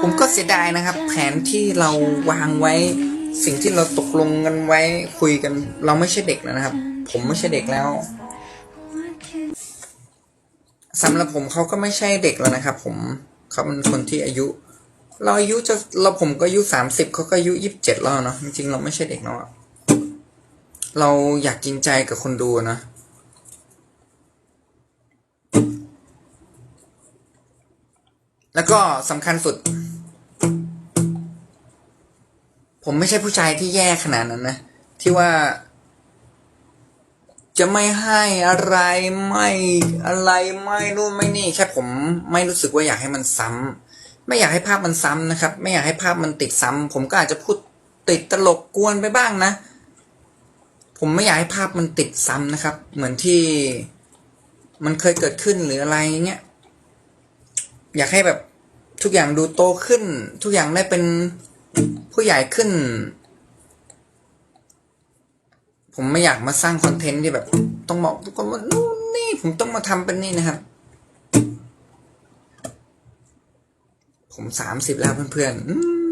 ผมก็เสียดายนะครับ แผนที่เราวางไว้ สิ่งที่เราตกลงกันไว้คุยกัน เราไม่ใช่เด็กแล้วนะครับ ผมไม่ใช่เด็กแล้วสำหรับผมเขาก็ไม่ใช่เด็กแล้วนะครับ ผมเขาเป็นคนที่อายุ เราอายุจะเราผมก็อายุสามสิบเขาก็อายุยี่สิบเจ็ดแล้วเนาะจริงๆเราไม่ใช่เด็กแล้วอะเราอยากจริงใจกับคนดูนะ แล้วก็สำคัญสุด ผมไม่ใช่ผู้ชายที่แย่ขนาดนั้นนะ ที่ว่า จะไม่ให้อะไรไม่อะไรไม่นู่นไม่นี่ แค่ผมไม่รู้สึกว่าอยากให้มันซ้ำไม่อยากให้ภาพมันซ้ำนะครับ ไม่อยากให้ภาพมันติดซ้ำผมก็อาจจะพูดติดตลกกวนไปบ้างนะ ผมไม่อยากให้ภาพมันติดซ้ำนะครับ เหมือนที่มันเคยเกิดขึ้นหรืออะไรเงี้ย อยากให้แบบทุกอย่างดูโตขึ้น ทุกอย่างได้เป็นผู้ใหญ่ขึ้น ผมไม่อยากมาสร้างคอนเทนต์ที่แบบ ต้องบอกทุกคนว่านู่นนี่ผมต้องมาทำเป็นนี่นะครับ ผมสามสิบแล้วเพื่อนๆ